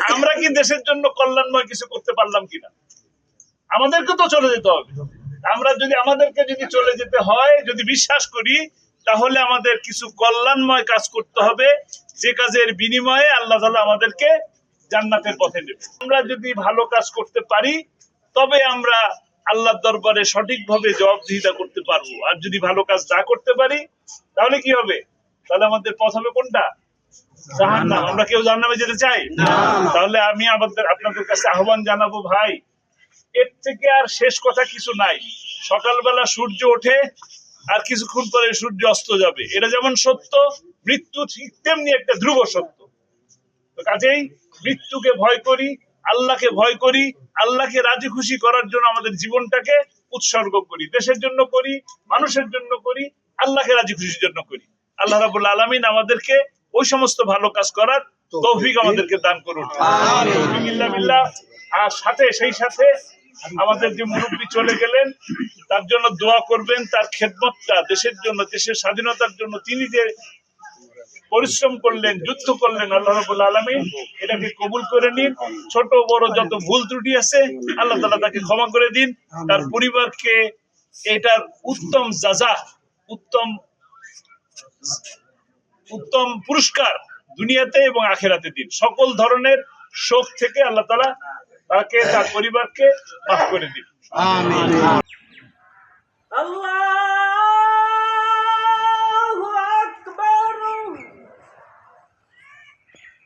আমরা কি দেশের জন্য কল্যাণময় কিছু করতে পারলাম কিনা? আমাদেরকে তো চলে যেতে হবে। আমরা যদি আমাদেরকে যদি চলে যেতে হয়, যদি বিশ্বাস করি, তাহলে আমাদের কিছু কল্যাণময় কাজ করতে হবে। যে কাজের বিনিময়ে আল্লাহ তাআলা আমাদেরকে জান্নাতের পথে নেবে। আমরা যদি ভালো কাজ করতে পারি, তবে আমরা আল্লাহর দরবারে সঠিকভাবে জবাবদিহিতা করতে পারব। আর যদি ভালো কাজ না করতে পারি, তাহলে কি হবে? তাহলে আমাদের পথ হবে কোনটা? জাহান্নাম আমরা কেউ জাহান্নামে যেতে চাই? তাহলে আমি আমাদের আপনাদের কাছে আহ্বান জানাব ভাই এর থেকে আর শেষ কথা কিছু নাই। সকালবেলা সূর্য ওঠে আর কিছুক্ষণ পরে সূর্য অস্ত যাবে। এটা যেমন সত্য মৃত্যু ঠিক তেমনি একটা ধ্রুব সত্য। তো কাজেই মৃত্যুকে ভয় করি আল্লাহকে ভয় করি আল্লাহকে রাজি খুশি করার জন্য আমাদের জীবনটাকে উৎসর্গ করি। দেশের জন্য করি মানুষের জন্য করি আল্লাহকে রাজি খুশির জন্য করি। আল্লাহ রাবুল আলমিন আমাদেরকে ওই সমস্ত ভালো কাজ করার তৌফিক। আমাদেরকে দান করুন। আর সাথে সেই সাথে আমাদের যে মুরব্বী চলে গেলেন তার জন্য দোয়া করবেন তার খেদমতটা দেশের জন্য দেশের স্বাধীনতার জন্য তিনি যে পরিশ্রম করলেন যুদ্ধ করলেন আল্লাহ রাবুল আলমিন এটাকে কবুল করে নিন। ছোট বড় যত ভুল ত্রুটি আছে আল্লাহ তালা তাকে ক্ষমা করে দিন। তার পরিবারকে এটার উত্তম যাজা উত্তম উত্তম পুরস্কার দুনিয়াতে এবং আখেরাতে দিন। সকল ধরনের শোক থেকে আল্লাহ তালা তাকে তার পরিবারকে মাফ করে দিন। আল্লাহ